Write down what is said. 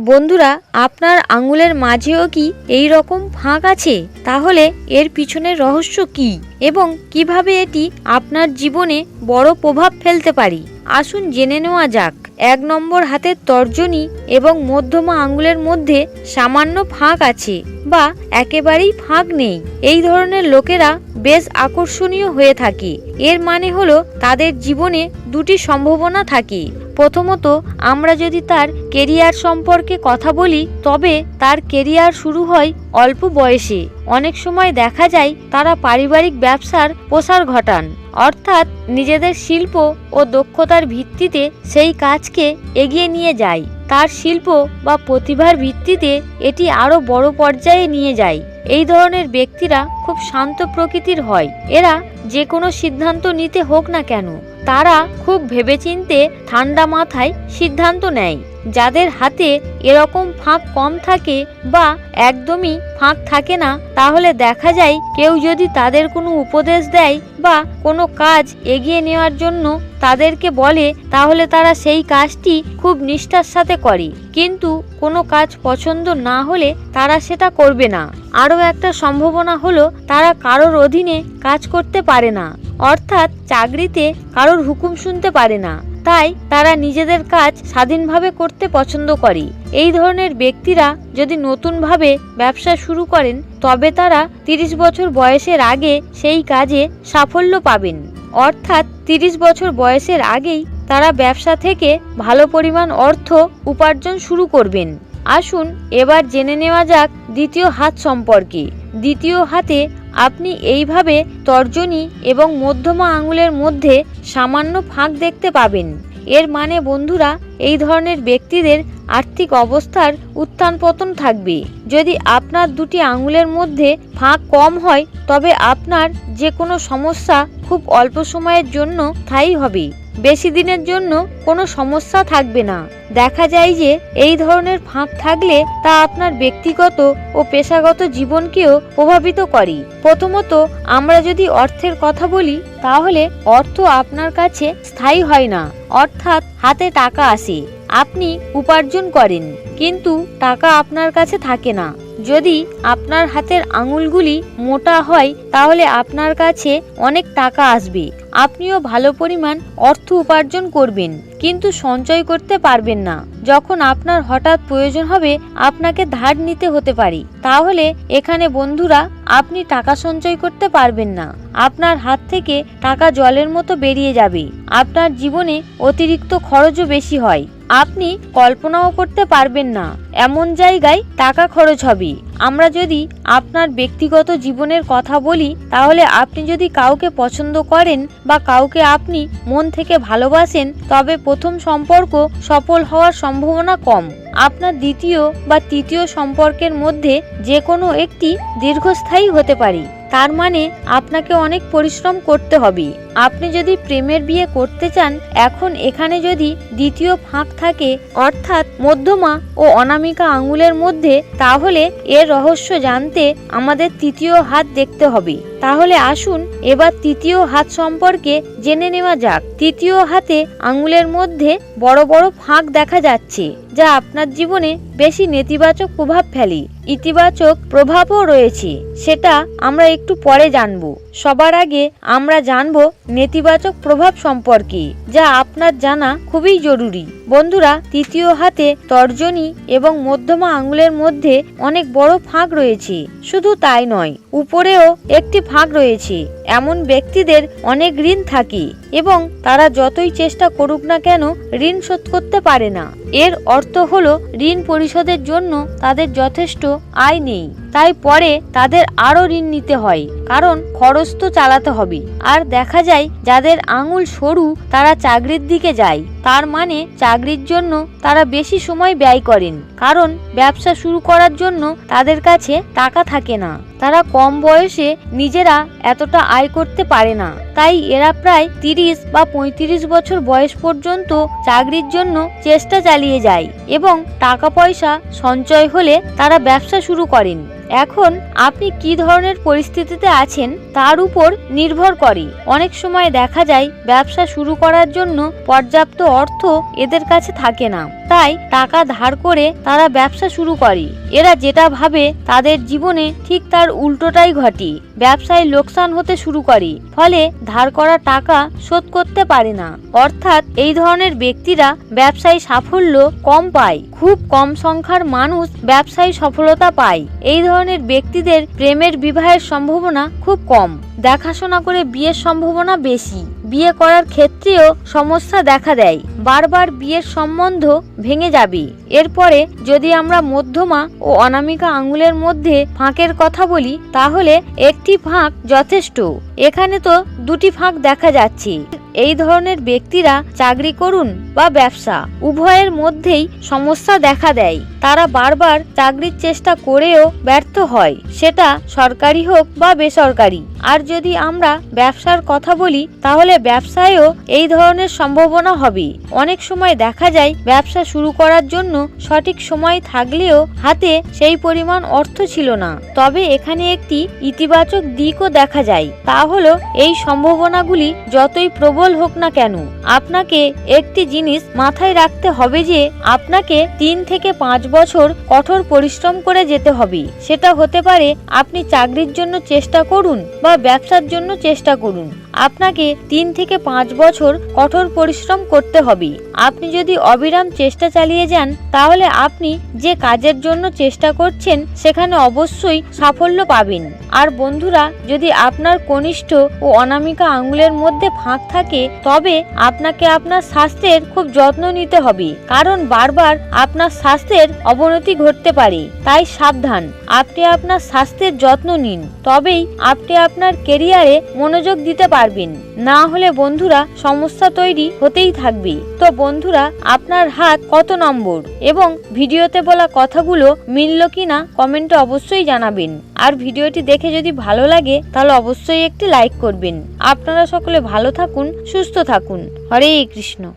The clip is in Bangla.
বন্ধুরা, আপনার আঙুলের মাঝেও কি এই রকম ফাঁক আছে? তাহলে এর পিছনের রহস্য কি? এবং কীভাবে এটি আপনার জীবনে বড় প্রভাব ফেলতে পারি? আসুন জেনে নেওয়া যাক। এক নম্বর হাতের তর্জনী এবং মধ্যমা আঙুলের মধ্যে সামান্য ফাঁক আছে বা একেবারেই ফাঁক নেই। এই ধরনের লোকেরা বেশ আকর্ষণীয় হয়ে থাকে। এর মানে হলো তাদের জীবনে দুটি সম্ভাবনা থাকে। প্রথমত, আমরা যদি তার কেরিয়ার সম্পর্কে কথা বলি, তবে তার কেরিয়ার শুরু হয় অল্প বয়সে। অনেক সময় দেখা যায় তারা পারিবারিক ব্যবসার প্রসার ঘটান। অর্থাৎ নিজেদের শিল্প ও দক্ষতার ভিত্তিতে সেই কাজকে এগিয়ে নিয়ে যায়। তার শিল্প বা প্রতিভার ভিত্তিতে এটি আরও বড় পর্যায়ে নিয়ে যায়। এই ধরনের ব্যক্তিরা খুব শান্ত প্রকৃতির হয়। এরা যে কোনো সিদ্ধান্ত নিতে হোক না কেন, তারা খুব ভেবেচিন্তে ঠান্ডা মাথায় সিদ্ধান্ত নেয়। যাদের হাতে এরকম ফাঁক কম থাকে বা একদমই ফাঁক থাকে না, তাহলে দেখা যায় কেউ যদি তাদের কোনো উপদেশ দেয় বা কোনো কাজ এগিয়ে নেওয়ার জন্য তাদেরকে বলে, তাহলে তারা সেই কাজটি খুব নিষ্ঠার সাথে করে। কিন্তু কোনো কাজ পছন্দ না হলে তারা সেটা করবে না। আরও একটা সম্ভাবনা হলো, তারা কারোর অধীনে কাজ করতে পারে না। অর্থাৎ চাকরিতে কারোর হুকুম শুনতে পারে না। তাই তারা নিজেদের কাজ স্বাধীনভাবে করতে পছন্দ করে। এই ধরনের ব্যক্তিরা যদি নতুনভাবে ব্যবসা শুরু করেন, তবে তারা তিরিশ বছর বয়সের আগে সেই কাজে সাফল্য পাবেন। অর্থাৎ তিরিশ বছর বয়সের আগেই তারা ব্যবসা থেকে ভালো পরিমাণ অর্থ উপার্জন শুরু করবেন। আসুন এবার জেনে নেওয়া যাক দ্বিতীয় হাত সম্পর্কে। দ্বিতীয় হাতে আপনি এইভাবে তর্জনী এবং মধ্যমা আঙুলের মধ্যে সামান্য ফাঁক দেখতে পাবেন। এর মানে বন্ধুরা, এই ধরনের ব্যক্তিদের আর্থিক অবস্থার উত্থান পতন থাকবে। যদি আপনার দুটি আঙুলের মধ্যে ফাঁক কম হয়, তবে আপনার যে কোনো সমস্যা খুব অল্প সময়ের জন্য স্থায়ী হবে। বেশি দিনের জন্য কোনো সমস্যা থাকবে না। দেখা যায় যে এই ধরনের ফাঁক থাকলে তা আপনার ব্যক্তিগত ও পেশাগত জীবনকেও প্রভাবিত করে। প্রথমত, আমরা যদি অর্থের কথা বলি, তাহলে অর্থ আপনার কাছে স্থায়ী হয় না, অর্থাৎ হাতে টাকা আসে। আপনি উপার্জন করেন, কিন্তু টাকা আপনার কাছে থাকে না। যদি আপনার হাতের আঙুলগুলি মোটা হয়, তাহলে আপনার কাছে অনেক টাকা আসবে। আপনিও ভালো পরিমাণ অর্থ উপার্জন করবেন, কিন্তু সঞ্চয় করতে পারবেন না। যখন আপনার হঠাৎ প্রয়োজন হবে, আপনাকে ধার নিতে হতে পারে। তাহলে এখানে বন্ধুরা, আপনি টাকা সঞ্চয় করতে পারবেন না। আপনার হাত থেকে টাকা জলের মতো বেরিয়ে যাবে। আপনার জীবনে অতিরিক্ত খরচও বেশি হয়। আপনি কল্পনাও করতে পারবেন না। এমন জায়গায় টাকা খরচ হবে। আমরা যদি আপনার ব্যক্তিগত জীবনের কথা বলি, তাহলে আপনি যদি কাউকে পছন্দ করেন বা কাউকে আপনি মন থেকে ভালোবাসেন, তবে প্রথম সম্পর্ক সফল হওয়ার সম্ভাবনা কম। আপনার দ্বিতীয় বা তৃতীয় সম্পর্কের মধ্যে যে কোনো একটি দীর্ঘস্থায়ী হতে পারে। তার মানে আপনাকে অনেক পরিশ্রম করতে হবে। আপনি যদি প্রেমের বিয়ে করতে চান, এখন এখানে যদি দ্বিতীয় ফাঁক থাকে, অর্থাৎ মধ্যমা ও অনামিকা আঙুলের মধ্যে, তাহলে এর রহস্য জানতে আমাদের তৃতীয় হাত দেখতে হবে। তাহলে আসুন, এবার তৃতীয় হাত সম্পর্কে জেনে নেওয়া যাক। তৃতীয় হাতে আঙুলের মধ্যে বড় বড় ফাঁক দেখা যাচ্ছে, যা আপনার জীবনে বেশি নেতিবাচক প্রভাব ফেলে। ইতিবাচক প্রভাবও রয়েছে, সেটা আমরা একটু পরে জানব। সবার আগে আমরা জানব নেতিবাচক প্রভাব সম্পর্কে, যা আপনার জানা খুবই জরুরি। বন্ধুরা, তৃতীয় হাতে তর্জনী এবং মধ্যমা আঙুলের মধ্যে অনেক বড় ফাঁক রয়েছে, শুধু তাই নয়, উপরেও একটি ফাঁক রয়েছে। এমন ব্যক্তিদের অনেক ঋণ থাকে এবং তারা যতই চেষ্টা করুক না কেন ঋণ শোধ করতে পারে না। এর অর্থ হলো ঋণ পরিশোধের জন্য তাদের যথেষ্ট আয় নেই। তাই পরে তাদের আরও ঋণ নিতে হয়, কারণ খরচ তো চালাতে হবে। আর দেখা যায়, যাদের আঙুল সরু, তারা চাকরির দিকে যায়। তার মানে চাকরির জন্য তারা বেশি সময় ব্যয় করেন, কারণ ব্যবসা শুরু করার জন্য তাদের কাছে টাকা থাকে না। তারা কম বয়সে নিজেরা এতটা আয় করতে পারে না। তাই এরা প্রায় তিরিশ বা পঁয়ত্রিশ বছর বয়স পর্যন্ত চাকরির জন্য চেষ্টা চালিয়ে যায় এবং টাকা পয়সা সঞ্চয় হলে তারা ব্যবসা শুরু করেন। এখন আপনি কি ধরনের পরিস্থিতিতে আছেন তার উপর নির্ভর করে। অনেক সময় দেখা যায় ব্যবসা শুরু করার জন্য পর্যাপ্ত অর্থ এদের কাছে থাকে না। তাই টাকা ধার করে তারা ব্যবসা শুরু করে। এরা যেটা ভাবে তাদের জীবনে ঠিক তার উল্টোটাই ঘটে। ব্যবসায় লোকসান হতে শুরু করে। ফলে ধার করা টাকা শোধ করতে পারে না। অর্থাৎ এই ধরনের ব্যক্তিরা ব্যবসায় সাফল্য কম পায়, খুব কম সংখ্যার মানুষ ব্যবসায় সফলতা পায়। এই ধরনের ব্যক্তিদের প্রেমের বিবাহের সম্ভাবনা খুব কম। দেখাশোনা করে বিয়ের সম্ভাবনা বেশি। বিয়ে করার ক্ষেত্রেও সমস্যা দেখা দেয়। বারবার বিয়ের সম্বন্ধ ভেঙে যাবে। এরপরে যদি আমরা মধ্যমা ও অনামিকা আঙ্গুলের মধ্যে ফাঁকের কথা বলি, তাহলে একটি ফাঁক যথেষ্ট। এখানে তো দুটি ফাঁক দেখা যাচ্ছে। এই ধরনের ব্যক্তিরা চাকরি করুন বা ব্যবসা, উভয়ের মধ্যেই সমস্যা দেখা দেয়। তারা বারবার চাকরির চেষ্টা করেও ব্যর্থ হয়। সেটা সরকারি হোক বা বেসরকারি। আর যদি আমরা ব্যবসার কথা বলি, তাহলে ব্যবসায়ও এই ধরনের সম্ভাবনা হবে। অনেক সময় দেখা যায়, ব্যবসা শুরু করার জন্য সঠিক সময় থাকলেও হাতে সেই পরিমাণ অর্থ ছিল না। তবে এখানে একটি ইতিবাচক দিকও দেখা যায়। তা হলো, এই সম্ভাবনাগুলি যতই প্রবল হোক না কেন, আপনাকে একটি জিনিস মাথায় রাখতে হবে যে, আপনাকে তিন থেকে পাঁচ বছর কঠোর পরিশ্রম করে যেতে হবে। সেটা হতে পারে আপনি চাকরির জন্য চেষ্টা করুন বা ব্যবসার জন্য চেষ্টা করুন। আপনাকে তিন থেকে পাঁচ বছর কঠোর পরিশ্রম করতে হবে। আপনি যদি অবিরাম চেষ্টা চালিয়ে যান, তাহলে আপনি যে কাজের জন্য চেষ্টা করছেন, সেখানে অবশ্যই সাফল্য পাবেন। আর বন্ধুরা, যদি আপনার কনিষ্ঠ ও অনামিকা আঙুলের মধ্যে ফাঁক থাকে, তবে আপনাকে আপনার স্বাস্থ্যের খুব যত্ন নিতে হবে। কারণ বারবার আপনার স্বাস্থ্যের অবনতি ঘটতে পারে, তাই সাবধান। আপনি আপনার স্বাস্থ্যের যত্ন নিন। তবেই আপনি আপনার কেরিয়ারে মনোযোগ দিতে পারবেন। না হলে বন্ধুরা, সমস্যা তৈরি হতেই থাকবে। তো বন্ধুরা, আপনার হাত কত নম্বর? এবং ভিডিওতে বলা কথাগুলো মিলল কি না কমেন্টে অবশ্যই জানাবেন। আর ভিডিওটি দেখে যদি ভালো লাগে, তাহলে অবশ্যই একটি লাইক করবেন। আপনারা সকলে ভালো থাকুন, সুস্থ থাকুন। হরে কৃষ্ণ।